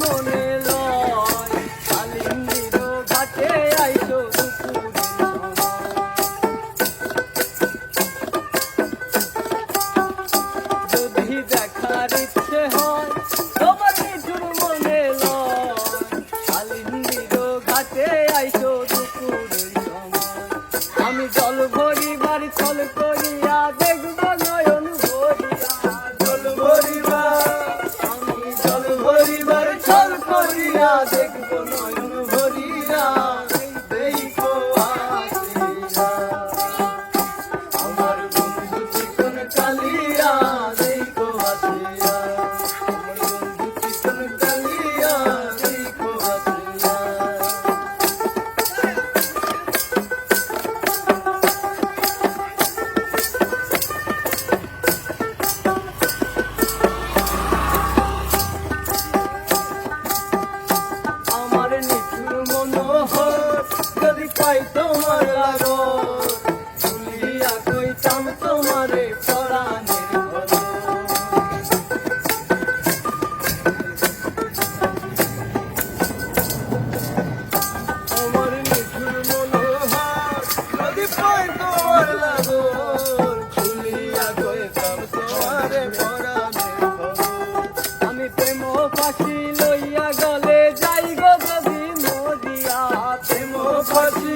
মনে লয়। কালিন্দির ঘাটে আইসো যদি দেখার ইচ্ছে হয় তোমার আমি জল ভরিবার চল দেখা দেখবো নয় যাই তোমার লাগো তুলিয়া কইতাম তোমারে পরাণে আমার নিঠুর মনোহর নদী পায় ফাঁসি